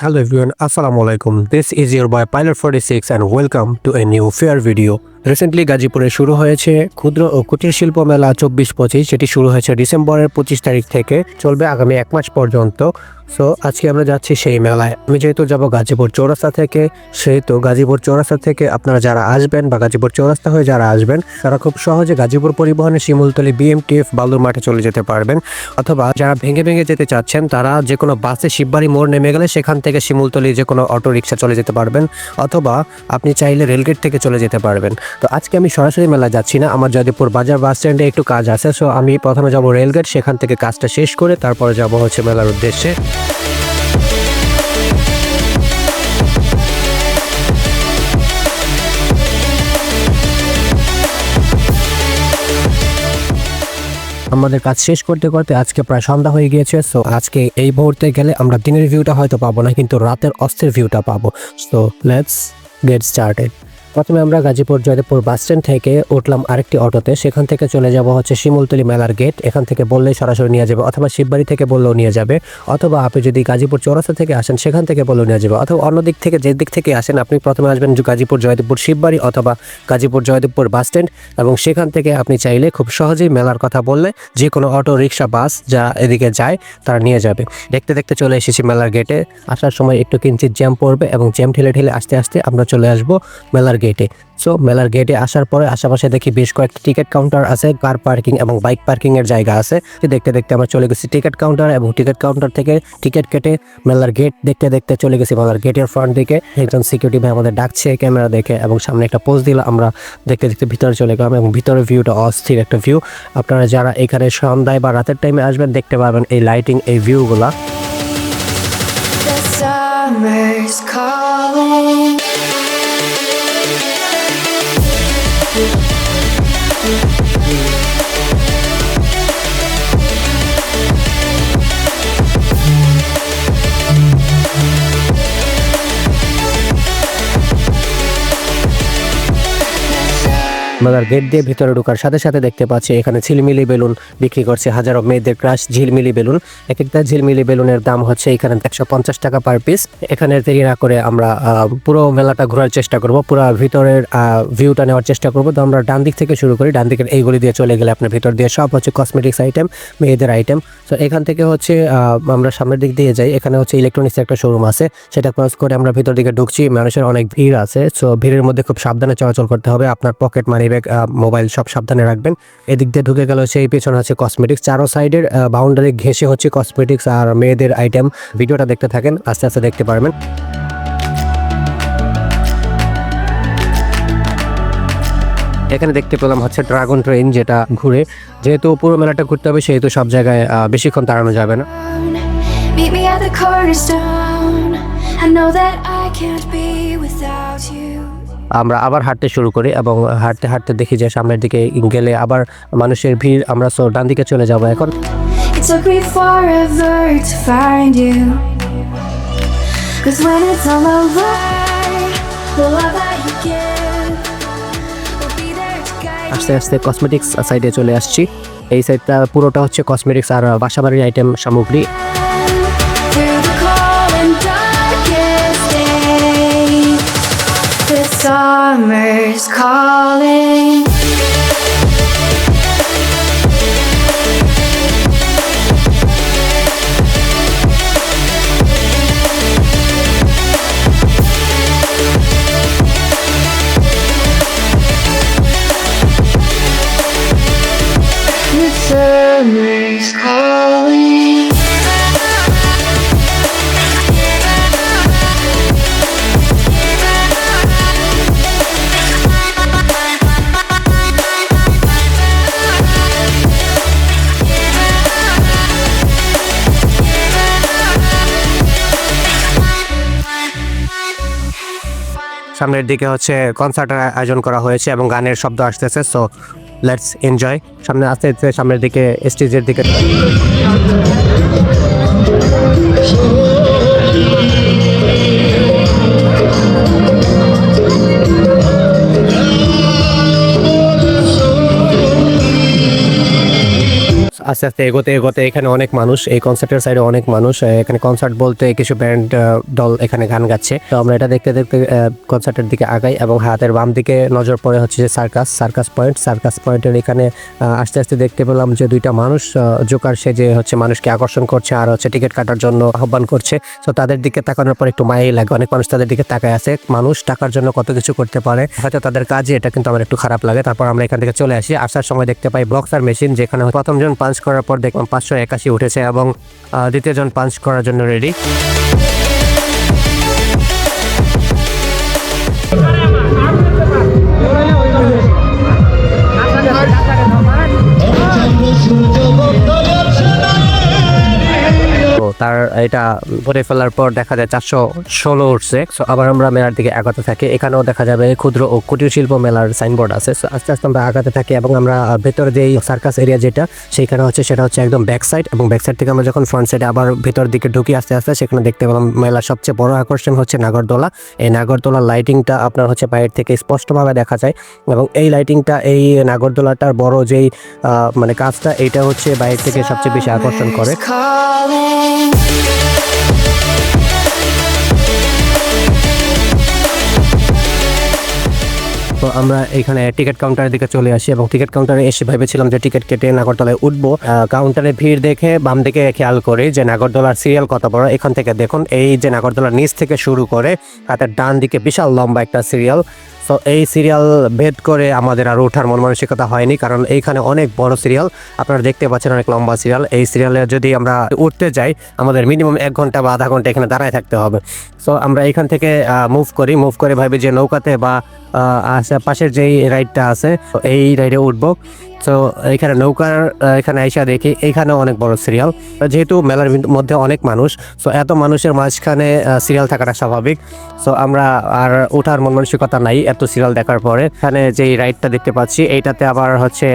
Hello everyone, Assalamu alaikum. This is your boy Pilot 46 and welcome to a new fair video. Recently গাজীপুরে শুরু হয়েছে ক্ষুদ্র ও কুটির শিল্প মেলা চব্বিশ পঁচিশ সেটি শুরু হয়েছে ডিসেম্বরের পঁচিশ তারিখ থেকে, চলবে আগামী এক মাস পর্যন্ত। সো আজকে আমরা যাচ্ছি সেই মেলায়। আমি যেহেতু যাব গাজীপুর চৌরাস্তা থেকে, সেহেতু গাজীপুর চৌরাস্তা থেকে আপনারা যারা আসবেন বা গাজীপুর চৌরাস্তা হয়ে যারা আসবেন, তারা খুব সহজে গাজীপুর পরিবহনে শিমুলতলি বিএমটিএফ বালুর মাঠে চলে যেতে পারবেন। অথবা যারা ভেঙে ভেঙে যেতে চাচ্ছেন, তারা যে কোনো বাসে শিববাড়ি মোড় নেমে গেলে সেখান থেকে শিমুলতলি যে কোনো অটো রিক্সা চলে যেতে পারবেন, অথবা আপনি চাইলে রেলগেট থেকে চলে যেতে পারবেন। তো আজকে আমি সরাসরি মেলায় যাচ্ছি না, আমার জয়দেবপুর বাজার বাস স্ট্যান্ডে একটু কাজ আছে সো আমি প্রথমে যাব রেলগেট, সেখান থেকে কাজটা শেষ করে তারপরে যাব হচ্ছে মেলার উদ্দেশ্যে। আমাদের কাজ শেষ করতে করতে আজকে প্রায় সন্ধ্যা হয়ে গিয়েছে সো আজকে এই মুহূর্তে গেলে আমরা দিনের ভিউটা হয়তো পাবো না, কিন্তু রাতের অস্ত্রের ভিউটা পাবো। সো লেটস গেট স্টার্টেড প্রথমে আমরা গাজীপুর জয়দেবপুর বাস স্ট্যান্ড থেকে উঠলাম আরেকটি অটোতে। সেখান থেকে চলে যাব হচ্ছে শিমুলতলি মেলার গেট এখান থেকে বললেই সরাসরি নিয়ে যাবে, অথবা শিববাড়ি থেকে বললেও নিয়ে যাবে, অথবা আপনি যদি গাজীপুর চৌরাস্তা থেকে আসেন, সেখান থেকে বললেও নিয়ে যাবে, অথবা অন্য দিক থেকে যে দিক থেকে আসেন, আপনি প্রথমে আসবেন গাজীপুর জয়দেবপুর শিববাড়ি অথবা গাজীপুর জয়দেবপুর বাস স্ট্যান্ড, এবং সেখান থেকে আপনি চাইলে খুব সহজেই মেলার কথা বললে যে কোনো অটো, রিক্সা, বাস যা এদিকে যায়, তারা নিয়ে যাবে। দেখতে দেখতে চলে এসেছি মেলার গেটে আসার সময় একটু কিঞ্চিত জ্যাম পড়বে এবং জ্যাম ঠেলে ঠেলে আস্তে আস্তে আমরা চলে আসব মেলার গেটে। সো মেলার গেটে আসার পরে আশেপাশে দেখি বেশ কয়েকটি টিকিট কাউন্টার আছে কার পার্কিং এবং বাইক পার্কিং এর জায়গা আছে। দেখতে দেখতে আমরা চলে গেছি টিকিট কাউন্টার এবং টিকিট কাউন্টার থেকে টিকিট কেটে মেলার গেট দেখতে দেখতে চলে গেছি মেলার গেটের ফ্রন্ট দিকে। একজন সিকিউরিটি ভাই আমাদের ডাকছে ক্যামেরা দেখে এবং সামনে একটা পোজ দিল। আমরা দেখতে দেখতে ভিতরে চলে গেলাম এবং ভিতরের ভিউটা অস্থির একটা ভিউ আপনারা যারা এখানে সন্ধ্যায় বা রাতের টাইমে আসবেন, দেখতে পাবেন এই লাইটিং এই ভিউগুলা summer's calling. মেলার গেট দিয়ে ভিতরে ঢোকার সাথে সাথে দেখতে পাচ্ছি এখানে ঝিলমিলি বেলুন বিক্রি করছে হাজারো মেয়েদের ক্রাশ ঝিলমিলি বেলুন। এক একটা ঝিলমিলি বেলুনের দাম হচ্ছে এখানে একশো পঞ্চাশ টাকা পার পিস এখানে দেরি না করে আমরা পুরো মেলাটা ঘোরার চেষ্টা করব, পুরো ভিতরের ভিউটা নেওয়ার চেষ্টা করব। তো আমরা ডান দিক থেকে শুরু করি, ডান দিকের এইগুলি দিয়ে চলে গেলে আপনার ভিতর দিয়ে সব হচ্ছে কসমেটিক্স আইটেম মেয়েদের আইটেম তো এখান থেকে হচ্ছে আমরা সামনের দিক দিয়ে যাই, এখানে হচ্ছে ইলেকট্রনিক্স একটা শোরুম আছে। সেটা ক্রস করে আমরা ভিতর দিকে ঢুকছি, মানুষের অনেক ভিড় আছে। সো ভিড়ের মধ্যে খুব সাবধানে চলাচল করতে হবে, আপনার পকেট মানি ব্যাগ মোবাইল সব সাবধানে রাখবেন। এদিক দিয়ে ঢুকে গেল সেই, পেছনে হচ্ছে কসমেটিক্স চারো সাইডের বাউন্ডারি ঘেসে হচ্ছে কসমেটিক্স আর মেয়েদের আইটেম ভিডিওটা দেখতে থাকেন, আস্তে আস্তে দেখতে পারবেন। এখানে দেখতে পেলাম হচ্ছে ড্রাগন ট্রেন যেটা ঘুরে। যেহেতু পুরো মেলাটা ঘুরতে হবে, সেহেতু সব জায়গায় বেশিক্ষণ দাঁড়ানো যাবে না. I know that I can't be without you. আমরা আবার হাঁটতে শুরু করি এবং হাঁটতে হাঁটতে দেখি যে সামনের দিকে গেলে আবার মানুষের ভিড় আমরা সো ডান দিকে চলে যাব এখন। আস্তে আস্তে কসমেটিক্স সাইডে চলে আসছি। এই সাইডটা পুরোটা হচ্ছে কসমেটিক্স আর বাসাবাড়ির আইটেম সামগ্রী। Summer's calling. সামনের দিকে হচ্ছে কনসার্টের আয়োজন করা হয়েছে এবং গানের শব্দ আসতেছে সো লেটস এনজয় সামনে আস্তে আস্তে সামনের দিকে স্টেজের দিকে। আস্তে আস্তে এগোতে এগোতে এখানে অনেক মানুষ, এই কনসার্টের সাইডে অনেক মানুষ এখানে কনসার্ট বলতে কিছু ব্যান্ড দল এখানে গান গাচ্ছে। তো আমরা এটা দেখতে দেখতে কনসার্টের দিকে আগাই এবং হাতের বাম দিকে নজর পড়ে হচ্ছে যে সার্কাস সার্কাস পয়েন্ট সার্কাস পয়েন্টের এখানে আস্তে আস্তে দেখতে পেলাম যে দুইটা মানুষ জোকার সে যে হচ্ছে মানুষকে আকর্ষণ করছে আর হচ্ছে টিকিট কাটার জন্য আহ্বান করছে। তো তাদের দিকে তাকানোর পর একটু মায়াই লাগে, অনেক মানুষ তাদের দিকে তাকায় আছে। মানুষ টাকার জন্য কত কিছু করতে পারে, হয়তো তাদের কাজে এটা কিন্তু আমার একটু খারাপ লাগে। তারপর আমরা এখান থেকে চলে আসি। আসার সময় দেখতে পাই বক্সার মেশিন যেখানে প্রথমজন পাঞ্চ করার পর দেখলাম পাঁচশো একাশি উঠেছে এবং দ্বিতীয়জন পাঞ্চ করার জন্য রেডি তার এটা ভরে ফেলার পর দেখা যায় চারশো ষোলো উঠছে। সো আবার আমরা মেলার দিকে আগাতে থাকি। এখানেও দেখা যাবে ক্ষুদ্র ও কুটির শিল্প মেলার সাইনবোর্ড আছে। So, আস্তে আস্তে আমরা আগাতে থাকি এবং আমরা ভেতরে যে সার্কাস এরিয়া যেটা, সেইখানে হচ্ছে সেটা হচ্ছে একদম ব্যাক সাইড এবং ব্যাক সাইড থেকে আমরা যখন ফ্রন্ট সাইডে আবার ভেতর দিকে ঢুকি আস্তে আস্তে, সেখানে দেখতে পেলাম মেলার সবচেয়ে বড় আকর্ষণ হচ্ছে নাগরদোলা। এই নাগরদোলার লাইটিংটা আপনার হচ্ছে বাইরে থেকে স্পষ্টভাবে দেখা যায় এবং এই লাইটিংটা এই নাগরদোলাটার বড় যেই মানে কাজটা, এইটা হচ্ছে বাইরে থেকে সবচেয়ে বেশি আকর্ষণ করে। তো আমরা এখানে টিকিট কাউন্টারের দিকে চলে আসি এবং টিকিট কাউন্টারে এসে ভেবেছিলাম যে টিকিট কেটে নাগরদলায় উঠবো। কাউন্টারে ভিড় দেখে বাম দিকে খেয়াল করি যে নাগরদোলার সিরিয়াল কত বড়। এখান থেকে দেখুন, এই যে নাগরদোলার নিচ থেকে শুরু করে হাতের ডান দিকে বিশাল লম্বা একটা সিরিয়াল এই সিরিয়াল ভেদ করে আমাদের আর ওঠার মন মানসিকতা হয়নি, কারণ এইখানে অনেক বড় সিরিয়াল। আপনারা দেখতে পাচ্ছেন অনেক লম্বা সিরিয়াল। এই সিরিয়ালে যদি আমরা উঠতে যাই, আমাদের মিনিমাম এক ঘণ্টা বা আধা ঘণ্টা এখানে দাঁড়ায় থাকতে হবে। সো আমরা এখান থেকে মুভ করি। মুভ করে ভাবি যে নৌকাতে বা আশেপাশের যেই রাইডটা আছে, এই রাইডে উঠবো। তো এখানে নৌকার এখানে আইসা দেখি এইখানেও অনেক বড় সিরিয়াল যেহেতু মেলার মধ্যে অনেক মানুষ সো এত মানুষের মাঝখানে সিরিয়াল থাকাটা স্বাভাবিক। সো আমরা আর ওঠার মন মানসিকতা নাই এত সিরিয়াল দেখার পরে। এখানে যেই রাইডটা দেখতে পাচ্ছি, এইটাতে আবার হচ্ছে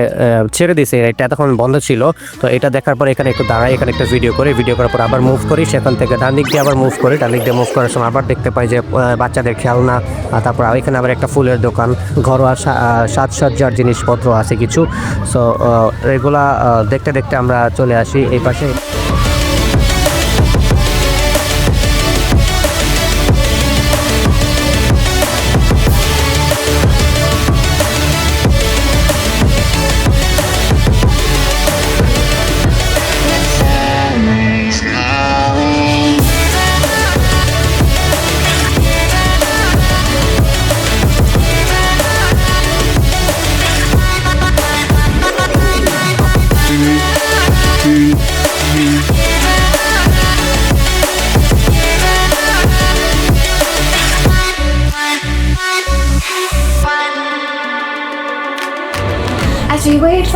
ছেড়ে দিছে রাইডটা এতক্ষণ বন্ধ ছিল। তো এটা দেখার পরে এখানে একটু দাঁড়াই, এখানে একটা ভিডিও করি ভিডিও করার পর আবার মুভ করি। সেখান থেকে ডান দিক দিয়ে আবার মুভ করি, ডান দিক দিয়ে মুভ করার সময় আবার দেখতে পাই যে বাচ্চাদের খেলনা তারপর এখানে আবার একটা ফুলের দোকান, ঘরোয়া সাজসজ্জার জিনিসপত্র আছে কিছু। সো এগুলা আহ, দেখতে দেখতে আমরা চলে আসি এই পাশে।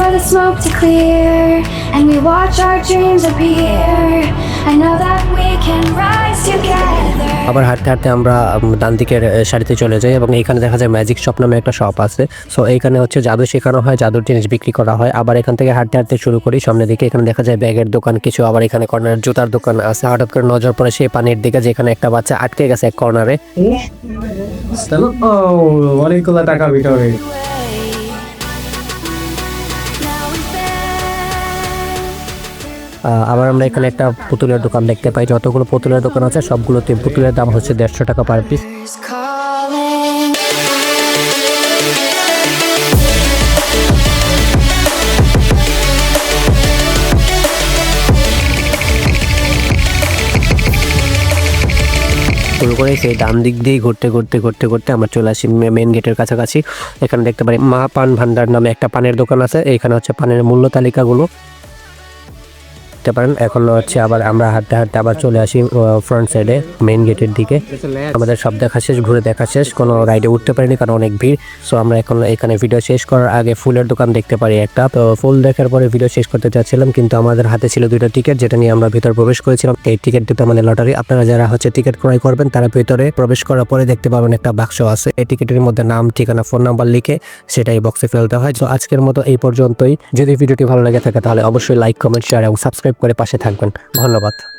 For the smoke to clear and we watch our dreams appear, I know that we can rise together. আবার হাঁটতে হাঁটতে আমরা ডান দিকের সারিতে চলে যাই এবং এখানে দেখা যায় ম্যাজিক শপ নামে একটা শপ আছে। সো এইখানে হচ্ছে জাদু শেখানো হয় জাদুর জিনিস বিক্রি করা হয়। আবার এখান থেকে হাঁটতে হাঁটতে শুরু করি সামনের দিকে এখানে দেখা যায় ব্যাগের দোকান কিছু আবার এখানে কর্নারের জুতার দোকান আছে। হঠাৎ করে নজর পড়ে সেই পানির দিকে যেখানে একটা বাচ্চা আটকে গেছে এক কর্নারে। অনেকগুলো টাকা ভিতরে আবার আমরা এখানে একটা পুতুলের দোকান দেখতে পাই। যতগুলো পুতুলের দোকান আছে, সবগুলোতে পুতুলের দাম হচ্ছে দেড়শো টাকা পার পিস. শুরু করে সেই ডান দিক দিয়ে ঘুরতে ঘুরতে ঘুরতে ঘুরতে আমরা চলে আসি মেন গেটের কাছাকাছি। এখানে দেখতে পারি মা পান ভান্ডার নামে একটা পানের দোকান আছে। এখানে হচ্ছে পানের মূল্য তালিকাগুলো। দেখতে পারেন। এখন হচ্ছে আবার আমরা হাঁটতে হাঁটতে আবার চলে আসি ফ্রন্ট সাইডে মেইন গেটের দিকে। আমাদের সব দেখা শেষ, ঘুরে দেখা শেষ। কোনো রাইডে উঠতে পারিনি কারণ অনেক ভিড়। সো আমরা এখন এখানে ভিডিও শেষ করার আগে ফুলের দোকান দেখতে পারি একটা। তো ফুল দেখার পরে ভিডিও শেষ করতে চাচ্ছিলাম, কিন্তু আমাদের হাতে ছিল দুইটা টিকিট যেটা নিয়ে আমরা ভিতরে প্রবেশ করেছিলাম। এই টিকিট দুটো মানে লটারি আপনারা যারা হচ্ছে টিকিট ক্রয় করবেন, তারা ভিতরে প্রবেশ করার পরে দেখতে পাবেন একটা বাক্স আছে। এই টিকিটের মধ্যে নাম, ঠিকানা ফোন নাম্বার লিখে সেটাই বক্সে ফেলতে হয়। তো আজকের মতো এই পর্যন্তই। যদি ভিডিওটি ভালো লাগে থাকে, তাহলে অবশ্যই লাইক কমেন্ট শেয়ার এবং সাবস্ক্রাইব করে পাশে থাকবেন। ধন্যবাদ।